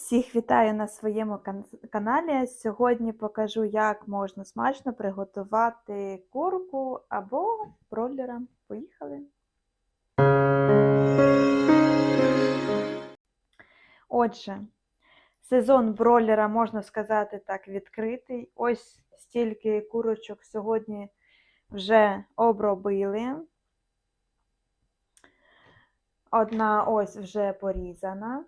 Всіх вітаю на своєму кан- каналі. Сьогодні покажу, як можна смачно приготувати курку або бройлера. Поїхали! Отже, сезон бройлера, можна сказати так, відкритий. Ось стільки курочок сьогодні вже обробили. Одна ось вже порізана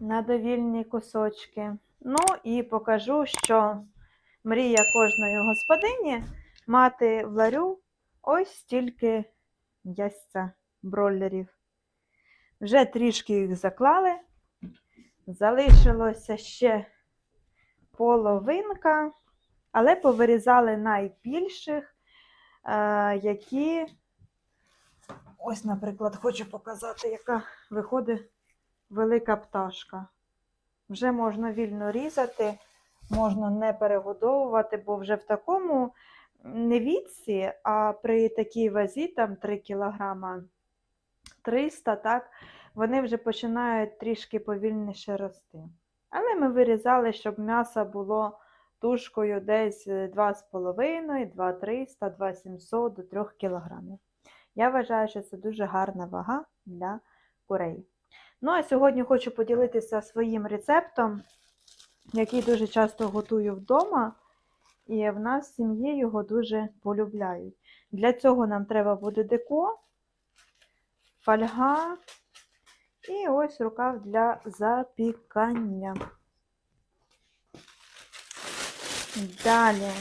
на довільні кусочки. Ну і покажу, що мрія кожної господині мати в ларю ось стільки м'ясця бройлерів. Вже трішки їх заклали. Залишилося ще половинка, але повирізали найбільших, е, які, ось, наприклад, хочу показати, яка виходить велика пташка. Вже можна вільно різати, можна не перегодовувати, бо вже в такому не віці, а при такій вазі, там 3 кг 300, так, вони вже починають трішки повільніше рости. Але ми вирізали, щоб м'ясо було тушкою десь 2,5, 2,300, 2,700 до 3 кг. Я вважаю, що це дуже гарна вага для курей. Ну, а сьогодні хочу поділитися своїм рецептом, який дуже часто готую вдома, і в нас в сім'ї його дуже полюбляють. Для цього нам треба буде деко, фольга і ось рукав для запікання. Далі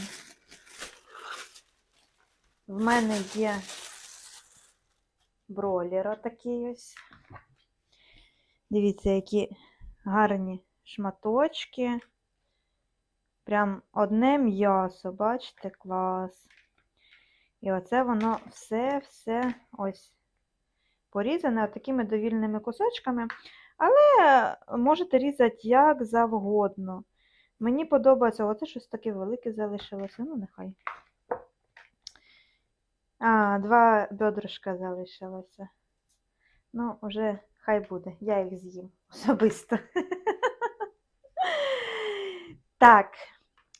в мене є бройлер отакий ось. Дивіться, які гарні шматочки. Прям одне м'ясо, бачите, клас. І оце воно все-все ось порізане такими довільними кусочками. Але можете різати як завгодно. Мені подобається, оце щось таке велике залишилося. Ну, нехай. А, два бедрышка залишилося. Ну, вже хай буде, я їх з'їм особисто. Так,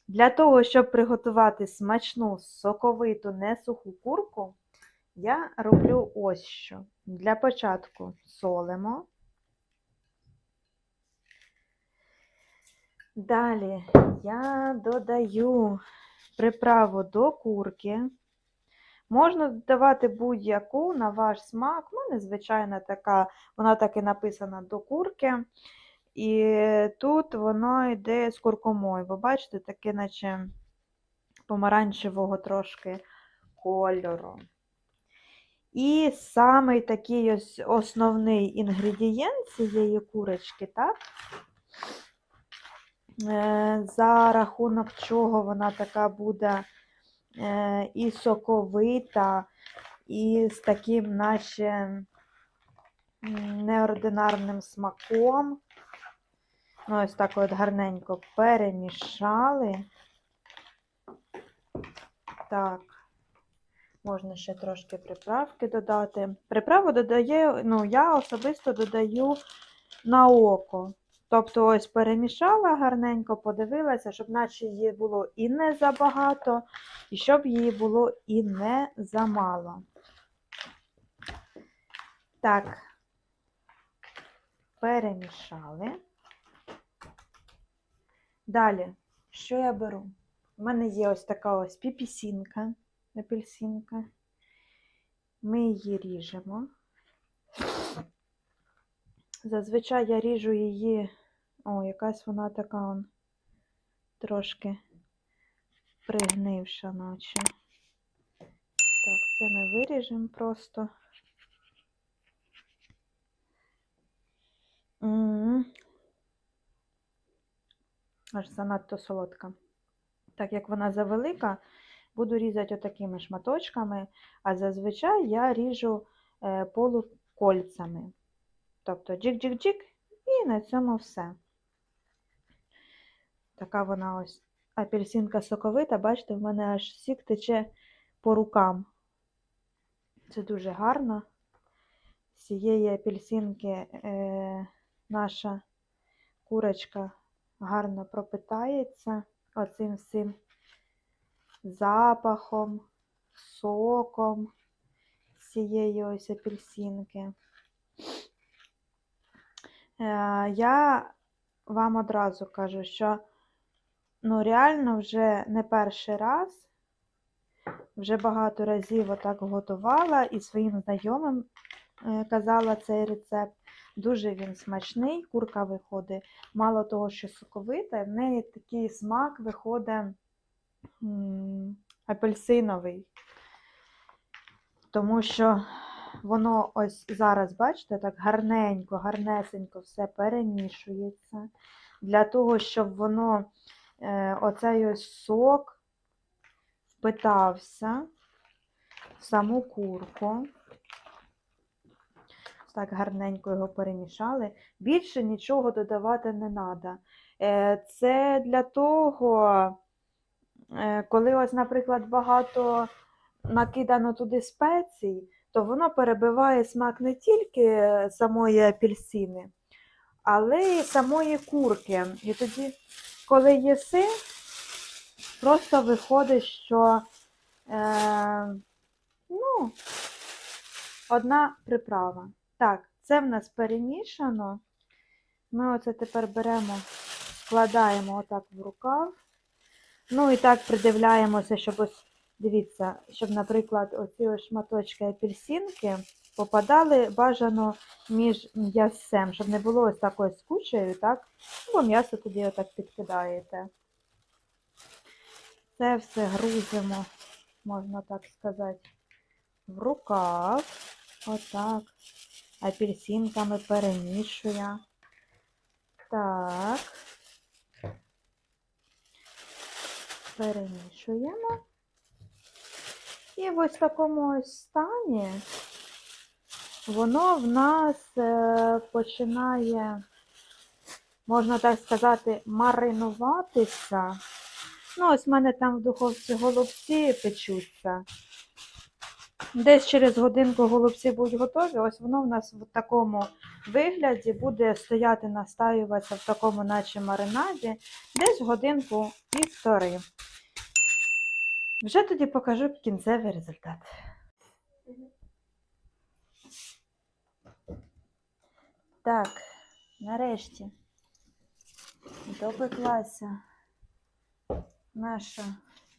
для того, щоб приготувати смачну, соковиту, не суху курку, я роблю ось що. Для початку солимо. Далі я додаю приправу до курки. Можна додавати будь-яку на ваш смак. У мене, звичайно, така, вона так і написана до курки. І тут воно йде з куркумою. Ви бачите, таке, наче помаранчевого трошки кольору. І самий такий ось основний інгредієнт цієї курочки, так? Е, За рахунок чого вона така буде і соковита, і з таким наче неординарним смаком. Ну, ось так от гарненько перемішали. Так, можна ще трошки приправки додати. Приправу додає, ну, я особисто додаю на око. Тобто, ось перемішала гарненько, подивилася, щоб наче її було і не забагато, і щоб її було і не замало. Так, перемішали. Далі, що я беру? У мене є ось така ось піпісінка, апельсинка. Ми її ріжемо. Зазвичай я ріжу її, о, якась вона така он, трошки пригнивша, наче. Так, це ми виріжемо просто. М. Аж занадто солодка. Так як вона завелика, буду різати отакими шматочками, а зазвичай я ріжу е, полукольцями. Тобто джик-джик-джик, і на цьому все. Така вона ось апельсинка соковита, бачите, в мене аж сік тече по рукам. Це дуже гарно. З цієї апельсинки е, наша курочка гарно пропитається оцим всім запахом, соком цієї ось апельсинки. Е, Я вам одразу кажу, що ну, реально вже не перший раз, вже багато разів отак готувала і своїм знайомим е, казала цей рецепт. Дуже він смачний, курка виходить. Мало того, що соковита, в неї такий смак виходить апельсиновий. Тому що воно ось зараз, бачите, так гарненько, гарнесенько все перемішується. Для того, щоб воно, оцей ось сок впитався в саму курку. Так гарненько його перемішали. Більше нічого додавати не треба. Це для того, е, коли ось, наприклад, багато накидано туди спецій, то воно перебиває смак не тільки самої апельсини, але й самої курки. І тоді, коли їси, просто виходить, що е, ну, одна приправа. Так, це в нас перемішано. Ми оце тепер беремо, складаємо отак в рукав. Ну і так придивляємося, щоб ось, дивіться, щоб, наприклад, оці ось шматочки апельсинки попадали бажано між м'ясем, щоб не було ось такою скучею, так? Бо м'ясо тоді отак підкидаєте. Це все грузимо, можна так сказати, в рукав. Отак. Апельсинками перемішує. Так. Перемішуємо. І ось в такому ось стані воно в нас е, починає, можна так сказати, маринуватися. Ну, ось в мене там в духовці голубці печуться. Десь через годинку голубці будуть готові. Ось воно в нас в такому вигляді буде стояти, настаюватися в такому, наче маринаді, десь годинку півтори. Вже тоді покажу кінцевий результат. Так, нарешті допеклася наша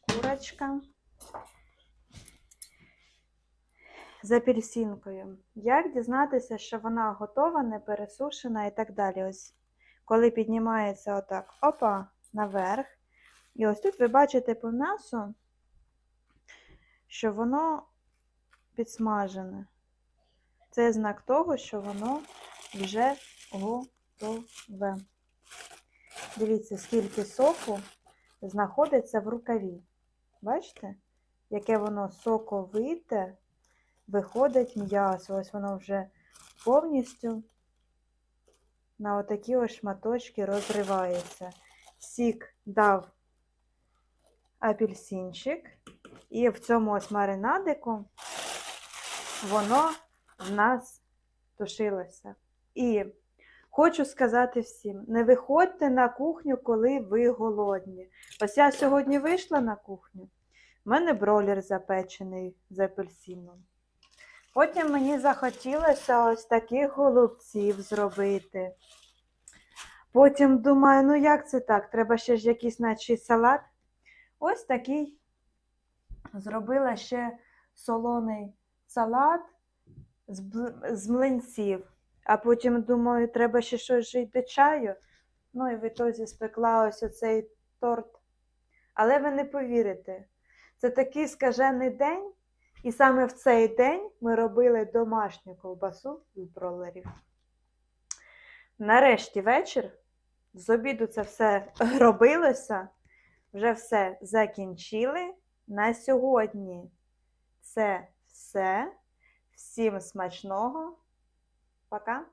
курочка з апельсинкою. Як дізнатися, що вона готова, не пересушена і так далі. Ось, коли піднімається отак, опа, наверх. І ось тут ви бачите по м'ясу, що воно підсмажене. Це знак того, що воно вже готове. Дивіться, скільки соку знаходиться в рукаві. Бачите, яке воно соковите, виходить м'ясо. Ось воно вже повністю на отакі ось шматочки розривається. Сік дав апельсинчик, і в цьому ось маринадику воно в нас тушилося. І хочу сказати всім: не виходьте на кухню, коли ви голодні. Ось я сьогодні вийшла на кухню, в мене бролер запечений з апельсином. Потім мені захотілося ось таких голубців зробити. Потім думаю, ну як це так? Треба ще ж якийсь наче салат. Ось такий зробила ще солоний салат з, млинців. А потім думаю, треба ще щось й до чаю. Ну і в ітозі спекла ось оцей торт. Але ви не повірите, це такий скажений день, і саме в цей день ми робили домашню ковбасу з бролерів. Нарешті вечір. З обіду це все робилося. Вже все закінчили. На сьогодні це все. Всім смачного. Пока!